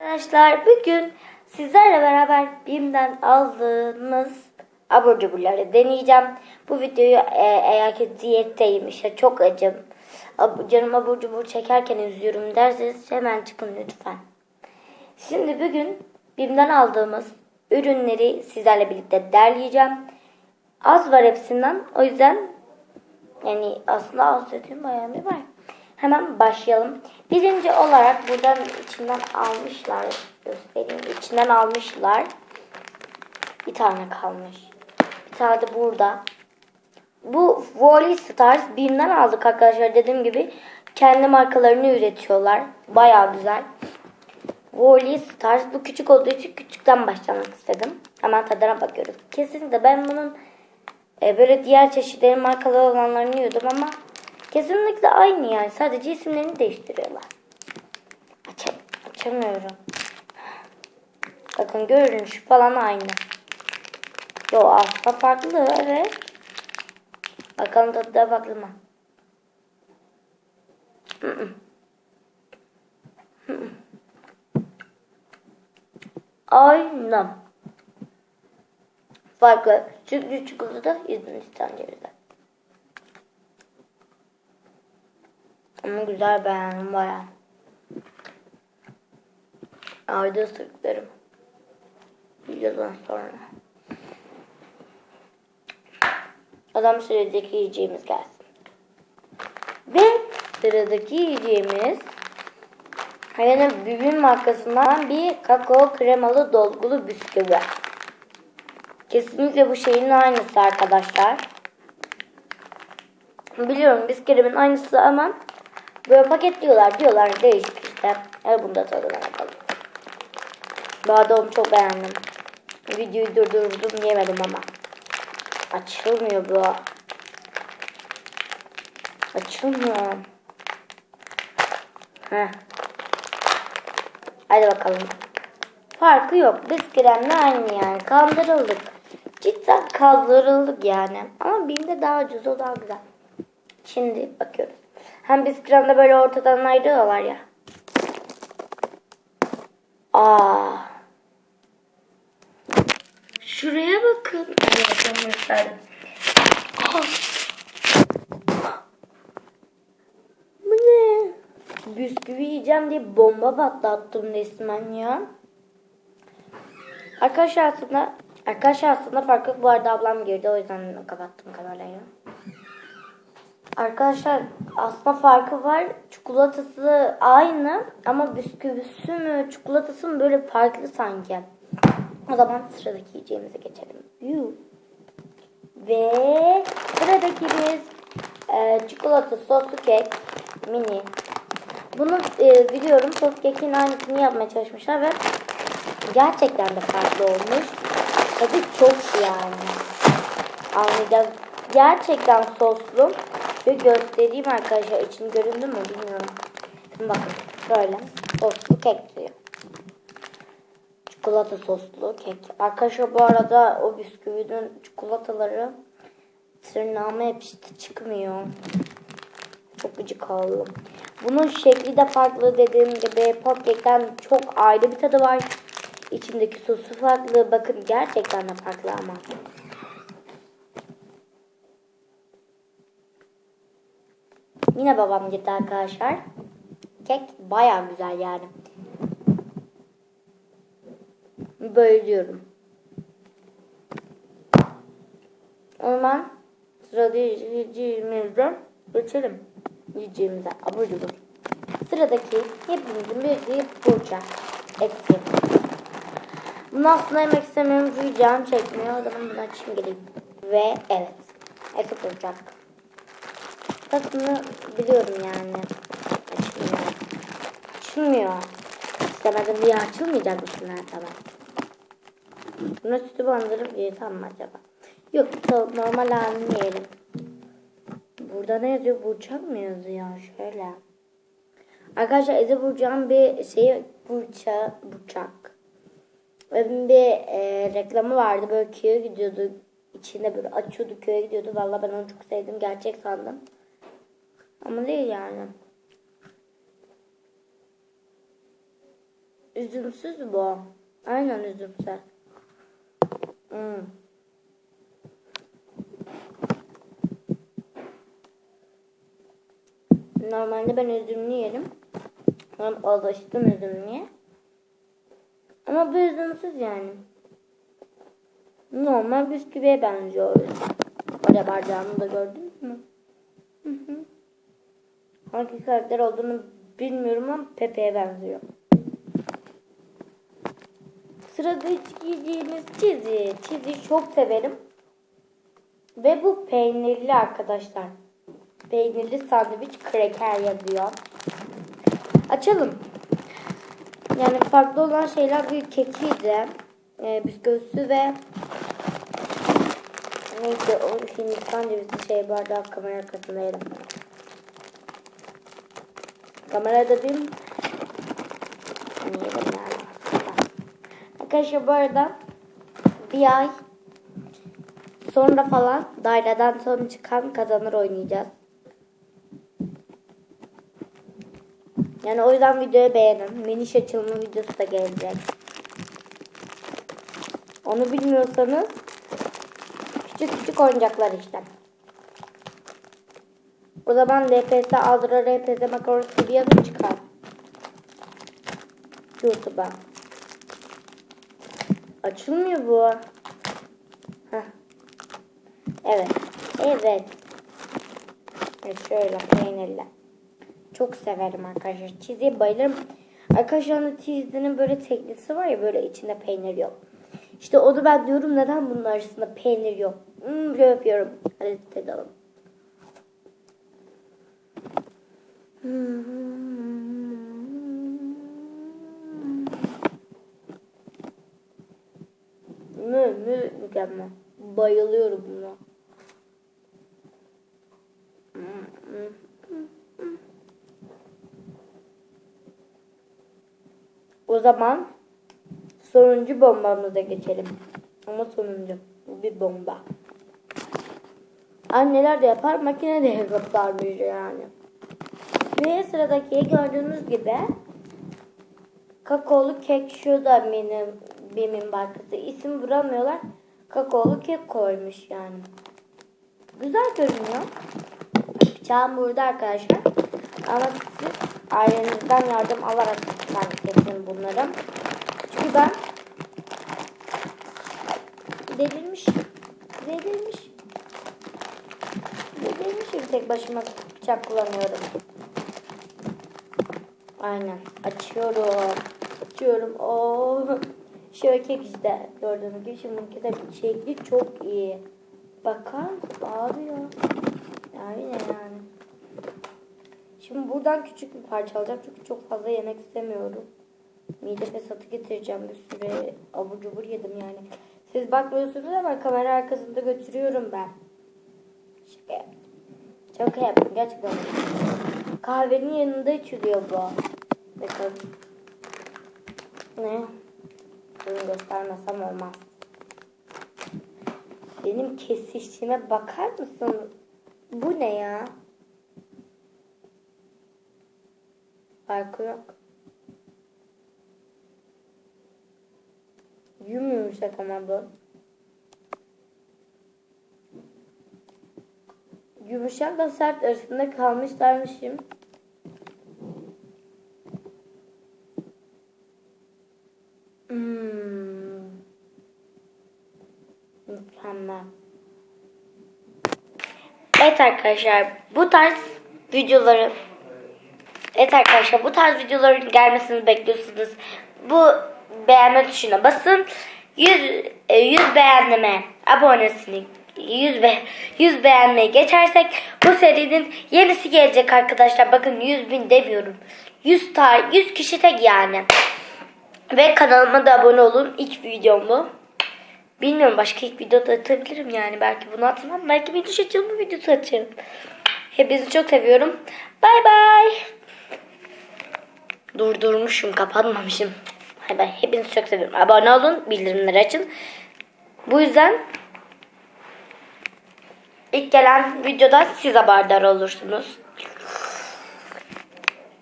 Arkadaşlar bugün sizlerle beraber BİM'den aldığımız abur cuburları deneyeceğim. Bu videoyu e, eğer ki diyetteyim işte çok acım. Ab, canım abur cubur çekerken üzüyorum derseniz hemen çıkın lütfen. Şimdi bugün BİM'den aldığımız ürünleri sizlerle birlikte derleyeceğim. Az var hepsinden o yüzden yani aslında az dediğim bayağı bir var. Hemen başlayalım. Birinci olarak buradan içinden almışlar. Göstereyim. İçinden almışlar. Bir tane kalmış. Bir tane de burada. Bu Wally Stars BİM'den aldık arkadaşlar. Dediğim gibi kendi markalarını üretiyorlar. Baya güzel. Wally Stars. Bu küçük olduğu için küçükten başlamak istedim. Hemen tadına bakıyoruz. Kesinlikle ben bunun e, böyle diğer çeşitlerin markalı olanlarını yiyordum ama kesinlikle aynı yani. Sadece isimlerini değiştiriyorlar. Açam açamıyorum. Bakın görünüş falan aynı. Yo aslında farklı evet. Bakalım tadı da farklı mı? Hı hı. Hı hı. Aynen. Farklı. Sütlü çikolata, Hindistan cevizi. Ama güzel beğendim bayağı. Ayda ısırıklarım. Videodan sonra. Adam sıradaki yiyeceğimiz gelsin. Ve sıradaki yiyeceğimiz yani Bibim markasından bir kakao kremalı dolgulu bisküvi. Kesinlikle bu şeyin aynısı arkadaşlar. Biliyorum bisküvinin aynısı ama böyle paketliyorlar diyorlar değişik işte. Hadi bunu da tadına bakalım. Bu adamı çok beğendim. Videoyu durdurdum yemedim ama. Açılmıyor bu. Açılmıyor. Heh. Hadi bakalım. Farkı yok. Biz kremle aynı yani. Kandırıldık. Cidden kandırıldık yani. Ama BİM'de daha ucuz o daha güzel. Şimdi bakıyoruz. Hem biz kremde böyle ortadan ayrılıyorlar ya. Aa. Şuraya bakın. Evet. Aa. Bu ne? Bisküvi yiyeceğim diye bomba patlattım resmen ya. Arkadaşlar aslında arkadaşlar aslında farklı bu arada ablam girdi o yüzden kapattım kamerayı. Arkadaşlar aslında farkı var. Çikolatası aynı ama bisküvisi mi çikolatası mı böyle farklı sanki. O zaman sıradaki yiyeceğimize geçelim. Yuh. Ve sıradaki biz e, çikolata soslu kek mini. Bunu e, biliyorum sos kekin aynısını yapmaya çalışmışlar ve gerçekten de farklı olmuş. Tadı çok yani. Anlayacağız. Gerçekten soslu. Ve göstereyim arkadaşlar. İçini göründü mü bilmiyorum. Şimdi bakın. Şöyle. Soslu kek diyor. Çikolata soslu kek. Arkadaşlar bu arada o bisküvinin çikolataları tırnağıma yapıştı çıkmıyor. Çok gıcık oldum. Bunun şekli de farklı dediğim gibi popkekten çok ayrı bir tadı var. İçindeki sosu farklı. Bakın gerçekten de farklı ama. Yine babam gitti arkadaşlar. Kek baya güzel yani. Böyle diyorum. O zaman sırada yiyeceğimizden geçelim. Yiyeceğimize abur cubur. Sıradaki hepimizin bildiği burçak. Eksi. Bunu aslında yemek istemiyorum canım çekmiyor. O zaman bunu açayım geleyim. Ve evet. Eksi burçak. Tadını biliyorum yani. Açılmıyor. Açılmıyor. İstemedim diye açılmayacak mısın her zaman? Buna sütü bandırıp yesem mi acaba? Yok normal halini yiyelim. Burada ne yazıyor? Burçak mı yazıyor? Şöyle. Arkadaşlar Eze Burçak'ın bir şeyi Burça, Burçak. Bir e, reklamı vardı. Böyle köye gidiyordu. İçinde böyle açıyordu köye gidiyordu. Vallahi ben onu çok sevdim. Gerçek sandım. Ama değil yani. Üzümsüz bu. Aynen üzümsüz. Hmm. Normalde ben üzümlü yerim. Ben alıştım üzümlüye. Ama bu üzümsüz yani. Normal bisküviye benziyor. Öyle bardağını da gördünüz mü? Hı hı. Hangi karakter olduğunu bilmiyorum ama Pepe'ye benziyor. Sırada yiyeceğimiz çizi. Çizi çok severim. Ve bu peynirli arkadaşlar. Peynirli sandviç kreker yazıyor. Açalım. Yani farklı olan şeyler bir kekiydi. E, bisküvisi ve neydi o Hindistan cevizi şey bardağı kamera arkasındaydım. Kamerada bir Niye nerede? Arkadaşlar bu arada bir ay sonra falan daireden son çıkan kazanır oynayacağız. Yani o yüzden videoyu beğenin. Miniş açılımı videosu da gelecek. Onu bilmiyorsanız küçük küçük oyuncaklar işte. O zaman LPS Aldra LPS Makaron TV yazı çıkar. YouTube'a. Açılmıyor bu. Heh. Evet. Evet. Evet şöyle peynirli. Çok severim arkadaşlar. Çiziye bayılırım. Arkadaşlar hani çizinin böyle teklisi var ya böyle içinde peynir yok. İşte onu ben diyorum neden bunun arasında peynir yok. Hmm, böyle yapıyorum. Hadi tadalım. Mü, mü, mükemmel. Bayılıyorum buna. O zaman sonuncu bombamıza geçelim. Ama sonuncu. Bu bir bomba. Anneler de yapar, makine de yapar yani. Ve sıradaki gördüğünüz gibi kakaolu kek şu da benim benim markası. İsim vuramıyorlar. Kakaolu kek koymuş yani. Güzel görünüyor. Bıçağım burada arkadaşlar. Ama siz ailenizden yardım alarak lütfen kesin bunları. Çünkü ben delirmiş. Delirmiş. Delirmişim tek başıma bıçak kullanıyorum. Aynen. Açıyorum. Açıyorum. Oo. Şöyle kek işte. Gördüğünüz gibi şimdi de şekli çok iyi. Bakar? Ağrıyor. Yani yani. Şimdi buradan küçük bir parça alacağım çünkü çok fazla yemek istemiyorum. Mide fesatı getireceğim bir süre abur cubur yedim yani. Siz bakmıyorsunuz ama kamera arkasında götürüyorum ben. Şaka yaptım. Şaka yaptım gerçekten. Kahvenin yanında içiliyor bu. Bakın. Ne? Bunu göstermesem olmaz. Benim kesişime bakar mısın? Bu ne ya? Farkı yok. Yumuşak ama bu. Yumuşakla sert arasında kalmışlarmışım. Mükemmel. Evet arkadaşlar bu tarz videoları Evet arkadaşlar bu tarz videoların gelmesini bekliyorsunuz. Bu beğenme tuşuna basın. 100 e, 100 beğenme abonesini 100 be 100 beğenmeyi geçersek bu serinin yenisi gelecek arkadaşlar. Bakın 100 bin demiyorum. 100 tar 100 kişi tek yani. Ve kanalıma da abone olun. İlk videom bu. Bilmiyorum başka ilk video da atabilirim yani. Belki bunu atmam. Belki bir düş açılımı videosu açarım. Hepinizi çok seviyorum. Bay bay. Durdurmuşum, kapatmamışım. Hay bay. Hepinizi çok seviyorum. Abone olun, bildirimleri açın. Bu yüzden ilk gelen videoda siz haberdar olursunuz.